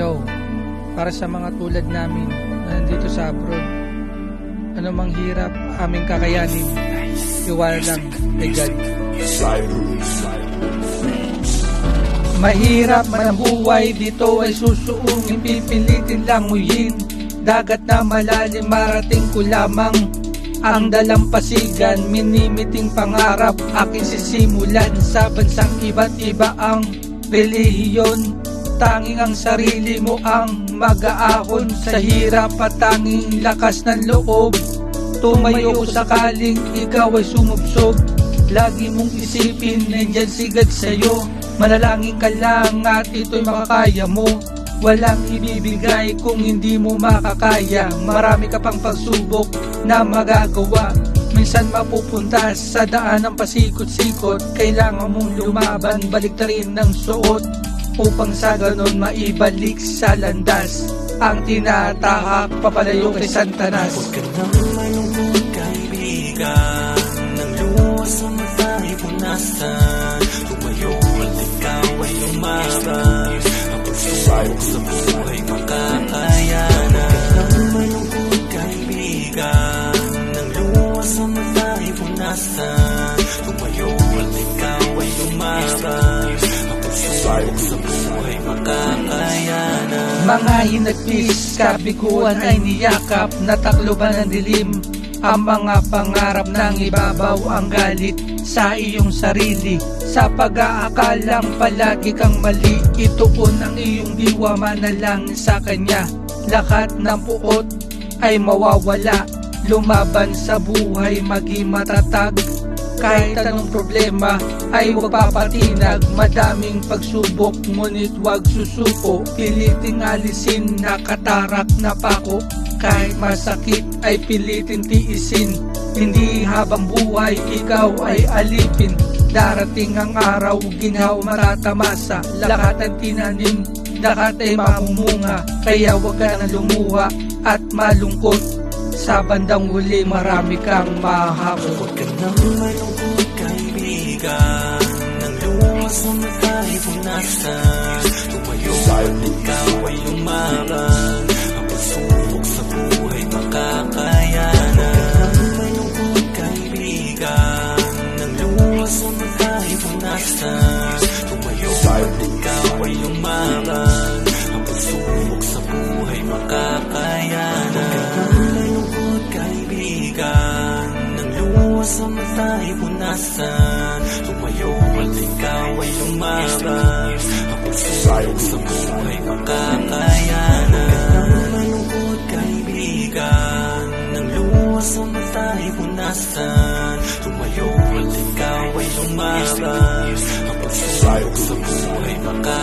Yo, para sa mga tulad namin na nandito sa abroad, ano mang hirap aming kakayanin, iwala lang kay God. Mahirap man ang buhay dito ay susuungin Pipilitin lang muyin. Dagat na malalim marating ko lamang Ang dalampasigan. Minimiting pangarap Aking sisimulan Sa bansang iba't iba ang relihiyon Tanging ang sarili mo ang mag-aahon Sa hirap at tanging lakas ng loob. Tumayo sakaling ikaw ay sumubsob. Lagi mong isipin nandyan sigad sa'yo. Manalangin ka lang at ito'y makakaya mo. Walang ibibigay kung hindi mo makakaya. Marami ka pang pagsubok na magagawa. Minsan mapupunta sa daan ng pasikot-sikot. Kailangan mong lumaban, baliktarin ng suot Upang sa ganon maibalik sa landas Ang tinatahak papalayo kay Santanas Huwag ka malungkot kaibigan Nang luwas sa matay punasan Tumayo at ikaw ay lumaban Ang pagsubok sa buhay makakayanan. Huwag ka malungkot kaibigan Nang luwas sa matay punasan buhay makakayanan Mga hinagpis, kabiguan ay niyakap Natakloban ng dilim? Ang mga pangarap ng ibabaw ang galit Sa iyong sarili. Sa pag-aakalang palagi kang mali Ituon ang iyong diwa manalangin sa kanya. Lahat ng puot ay mawawala Lumaban sa buhay maging matatag kahit anong problema ay huwag papatinag Madaming pagsubok ngunit huwag susuko. Piliting alisin nakatarak na pako. Kahit masakit ay pilitin tiisin. Hindi habang buhay ikaw ay alipin. Darating ang araw ginhaw matatamasa Lahat ng tinanim lahat ay mamumunga. Kaya huwag ka na lumuha at malungkot Sa bandang huli marami kang mahabol. Huwag ka nang malungkot kaibigan. Nang luwas sa matay punasan Tumayo at ikaw ay lumaban. Ang pagsubok sa buhay makakayanan. Huwag ka nang malungkot kaibigan. Nang luwas sa matay punasan Luwas sa matay punasan Tumayo at ikaw ay lumaban Ang pagsubok sa buhay makakayanan. Nang malungkot kaibigan. Nang luwas sa matay punasan Tumayo at ikaw ay lumaban Ang pagsubok sa buhay makakayanan